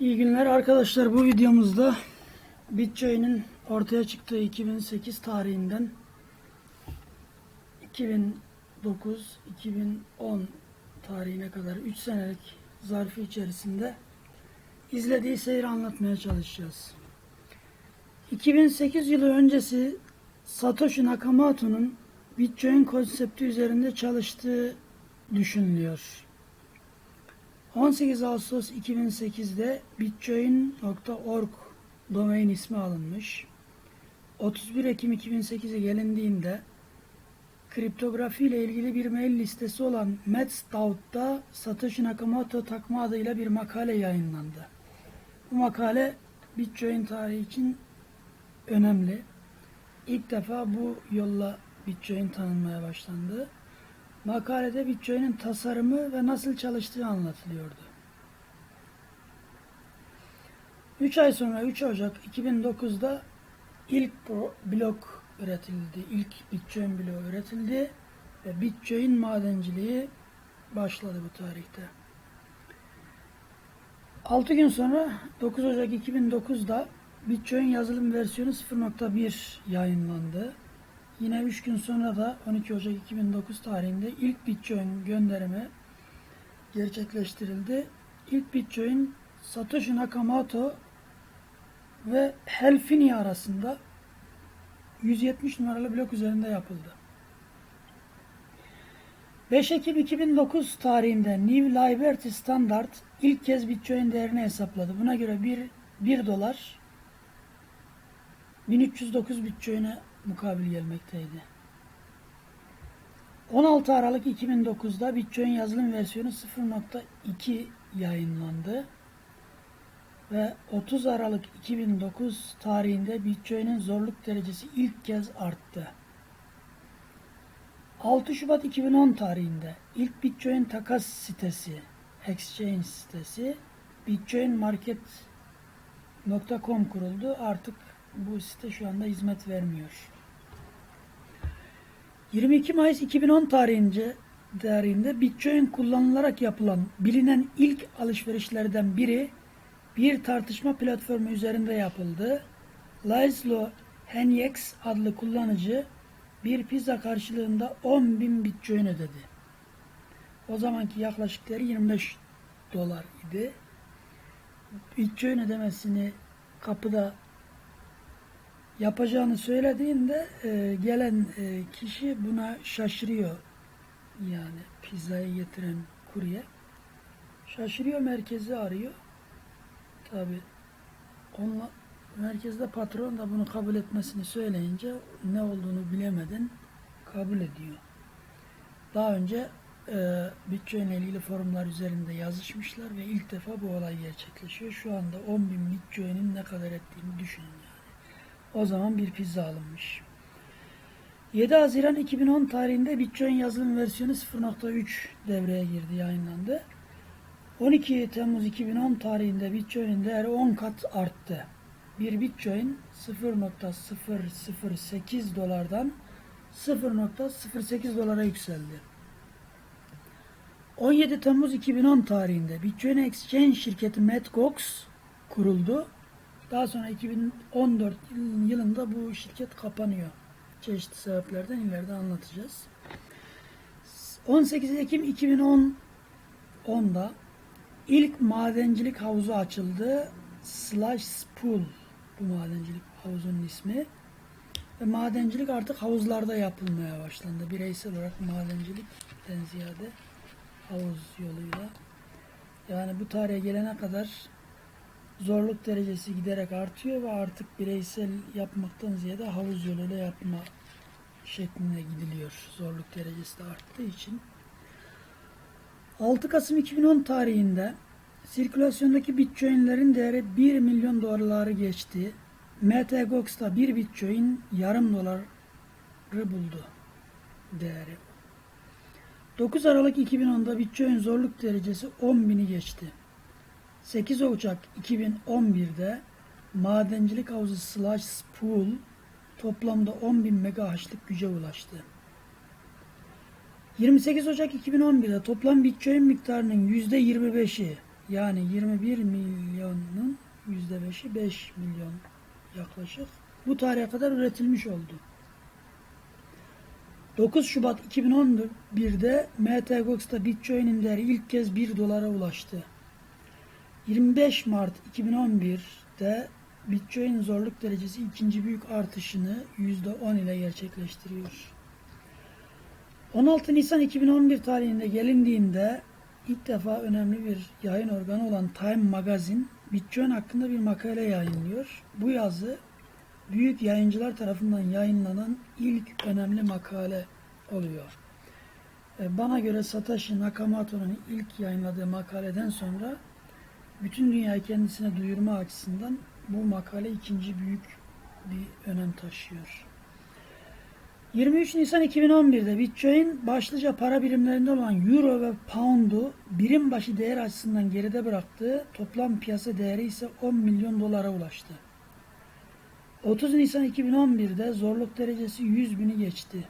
İyi günler arkadaşlar. Bu videomuzda Bitcoin'in ortaya çıktığı 2008 tarihinden 2009-2010 tarihine kadar 3 senelik zarfı içerisinde izlediği seyri anlatmaya çalışacağız. 2008 yılı öncesi Satoshi Nakamoto'nun Bitcoin konsepti üzerinde çalıştığı düşünülüyor. 18 Ağustos 2008'de bitcoin.org domain ismi alınmış. 31 Ekim 2008'e gelindiğinde kriptografi ile ilgili bir mail listesi olan Metsdout'ta Satoshi Nakamoto takma adıyla bir makale yayınlandı. Bu makale Bitcoin tarihi için önemli. İlk defa bu yolla Bitcoin tanınmaya başlandı. Makalede Bitcoin'in tasarımı ve nasıl çalıştığı anlatılıyordu. 3 ay sonra 3 Ocak 2009'da ilk blok üretildi. İlk Bitcoin bloğu üretildi ve Bitcoin madenciliği başladı bu tarihte. 6 gün sonra 9 Ocak 2009'da Bitcoin yazılım versiyonu 0.1 yayınlandı. Yine 3 gün sonra da 12 Ocak 2009 tarihinde ilk Bitcoin gönderimi gerçekleştirildi. İlk Bitcoin Satoshi Nakamoto ve Helfini arasında 170 numaralı blok üzerinde yapıldı. 5 Ekim 2009 tarihinde New Liberty Standard ilk kez Bitcoin değerini hesapladı. Buna göre 1, 1 dolar 1309 Bitcoin'e mukabil gelmekteydi. 16 Aralık 2009'da Bitcoin yazılım versiyonu 0.2 yayınlandı ve 30 Aralık 2009 tarihinde Bitcoin'in zorluk derecesi ilk kez arttı. 6 Şubat 2010 tarihinde ilk Bitcoin takas sitesi, exchange sitesi bitcoinmarket.com kuruldu. Artık bu site şu anda hizmet vermiyor. 22 Mayıs 2010 tarihinde, tarihinde Bitcoin kullanılarak yapılan bilinen ilk alışverişlerden biri bir tartışma platformu üzerinde yapıldı. Laszlo Henyex adlı kullanıcı bir pizza karşılığında 10.000 Bitcoin ödedi. O zamanki yaklaşık değeri 25 dolar idi. Bitcoin ödemesini kapıda yapacağını söylediğinde e, gelen e, kişi buna şaşırıyor. Yani pizzayı getiren kurye. Şaşırıyor merkezi arıyor. Tabi onunla merkezde patron da bunu kabul etmesini söyleyince ne olduğunu bilemeden kabul ediyor. Daha önce e, ile ilgili forumlar üzerinde yazışmışlar ve ilk defa bu olay gerçekleşiyor. Şu anda 10.000 Bitcoin'in ne kadar ettiğini düşünün. O zaman bir pizza alınmış. 7 Haziran 2010 tarihinde Bitcoin yazılım versiyonu 0.3 devreye girdi, yayınlandı. 12 Temmuz 2010 tarihinde Bitcoin'in değeri 10 kat arttı. Bir Bitcoin 0.008 dolardan 0.08 dolara yükseldi. 17 Temmuz 2010 tarihinde Bitcoin Exchange şirketi Mt. Gox kuruldu. Daha sonra 2014 yılında bu şirket kapanıyor. Çeşitli sebeplerden ileride anlatacağız. 18 Ekim 2010 10'da ilk madencilik havuzu açıldı. Slash Pool bu madencilik havuzunun ismi. Ve madencilik artık havuzlarda yapılmaya başlandı. Bireysel olarak madencilikten ziyade havuz yoluyla. Yani bu tarihe gelene kadar zorluk derecesi giderek artıyor ve artık bireysel yapmaktan ziyade havuz yoluyla yapma şeklinde gidiliyor. Zorluk derecesi de arttığı için. 6 Kasım 2010 tarihinde sirkülasyondaki bitcoinlerin değeri 1 milyon dolarları geçti. MTGOX'ta 1 bitcoin yarım doları buldu değeri. 9 Aralık 2010'da bitcoin zorluk derecesi 10.000'i geçti. 8 Ocak 2011'de madencilik havuzu Slash Pool toplamda 10.000 MHz'lık güce ulaştı. 28 Ocak 2011'de toplam Bitcoin miktarının %25'i Yani 21 milyonun %5'i 5 milyon yaklaşık. Bu tarihe kadar üretilmiş oldu. 9 Şubat 2011'de MTGOX'ta Bitcoin'in değeri ilk kez 1 dolara ulaştı. 25 Mart 2011'de Bitcoin zorluk derecesi ikinci büyük artışını %10 ile gerçekleştiriyor. 16 Nisan 2011 tarihinde gelindiğinde ilk defa önemli bir yayın organı olan Time Magazine Bitcoin hakkında bir makale yayınlıyor. Bu yazı büyük yayıncılar tarafından yayınlanan ilk önemli makale oluyor. E, Bana göre Satoshi Nakamoto'nun ilk yayınladığı makaleden sonra bütün dünyayı kendisine duyurma açısından bu makale ikinci büyük bir önem taşıyor. 23 Nisan 2011'de Bitcoin başlıca para birimlerinde olan Euro ve Pound'u birim başı değer açısından geride bıraktığı toplam piyasa değeri ise 10 milyon dolara ulaştı. 30 Nisan 2011'de zorluk derecesi 100 bini geçti.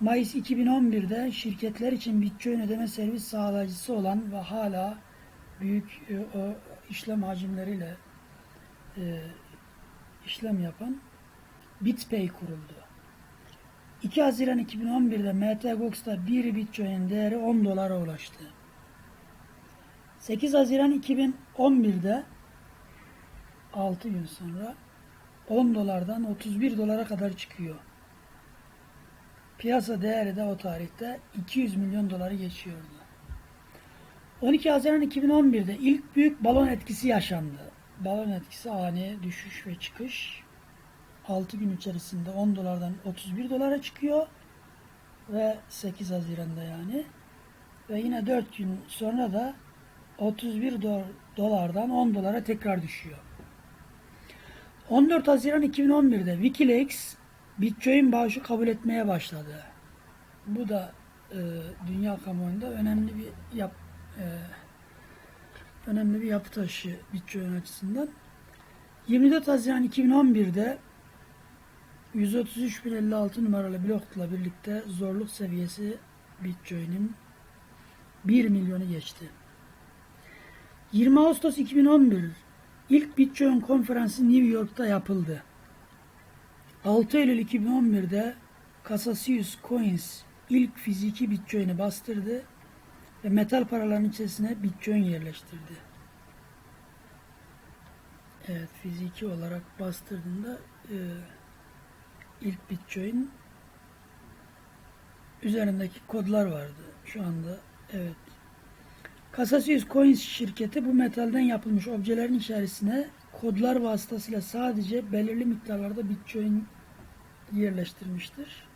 Mayıs 2011'de şirketler için Bitcoin ödeme servis sağlayıcısı olan ve hala büyük e, o işlem hacimleriyle e, işlem yapan BitPay kuruldu. 2 Haziran 2011'de MTGOX'ta 1 Bitcoin değeri 10 dolara ulaştı. 8 Haziran 2011'de 6 gün sonra 10 dolardan 31 dolara kadar çıkıyor. Piyasa değeri de o tarihte 200 milyon doları geçiyordu. 12 Haziran 2011'de ilk büyük balon etkisi yaşandı. Balon etkisi ani düşüş ve çıkış. 6 gün içerisinde 10 dolardan 31 dolara çıkıyor ve 8 Haziran'da yani ve yine 4 gün sonra da 31 do- dolardan 10 dolara tekrar düşüyor. 14 Haziran 2011'de Wikileaks Bitcoin bağışı kabul etmeye başladı. Bu da e, dünya kamuoyunda önemli bir yap, e, önemli bir yapı taşı Bitcoin açısından. 24 Haziran 2011'de 133.056 numaralı blokla birlikte zorluk seviyesi Bitcoin'in 1 milyonu geçti. 20 Ağustos 2011 ilk Bitcoin konferansı New York'ta yapıldı. 6 Eylül 2011'de Cassius Coins ilk fiziki Bitcoin'i bastırdı ve metal paraların içerisine Bitcoin yerleştirdi. Evet, fiziki olarak bastırdığında e, ilk Bitcoin üzerindeki kodlar vardı. Şu anda evet. Cassius Coins şirketi bu metalden yapılmış objelerin içerisine kodlar vasıtasıyla sadece belirli miktarlarda Bitcoin yerleştirmiştir.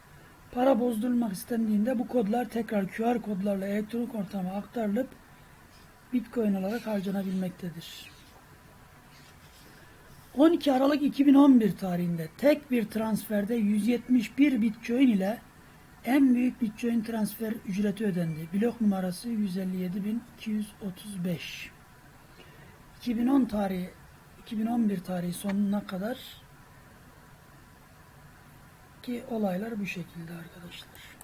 Para bozdurulmak istendiğinde bu kodlar tekrar QR kodlarla elektronik ortama aktarılıp Bitcoin olarak harcanabilmektedir. 12 Aralık 2011 tarihinde tek bir transferde 171 Bitcoin ile en büyük Bitcoin transfer ücreti ödendi. Blok numarası 157.235. 2010 tarihi 2011 tarihi sonuna kadar ki olaylar bu şekilde arkadaşlar.